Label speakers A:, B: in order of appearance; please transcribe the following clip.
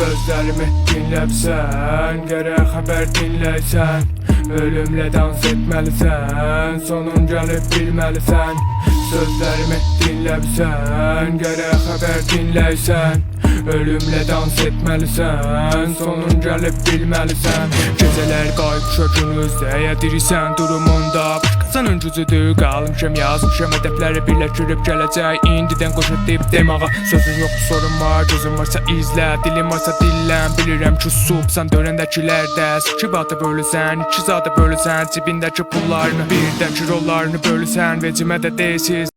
A: Sözlerimi dinləbsən Gərək xəbər dinləysən Ölümlə dans etməlisən Sonun gəlib bilməlisən Sözlərimi dinləbsən Gərək xəbər dinləysən Ölümlə dans etməlisən Sonun gəlib bilməlisən Gecələr qayqışa günüzdə Yedirirsən durumunda. Başqasının gücüdür Qalmışam yazmışam hədəfləri birləşdirib gələcək İndidən qoş edib demağa. Sözün yox sorun var Gözün varsa izlə Dilin varsa dillən Bilirəm ki subsan dönəndəkilərdə Sikib atıb ölüsən İki zadı bölüsən Cibindəki pullarını Birdəki rollarını bölüsən Vecimə də deyilsiz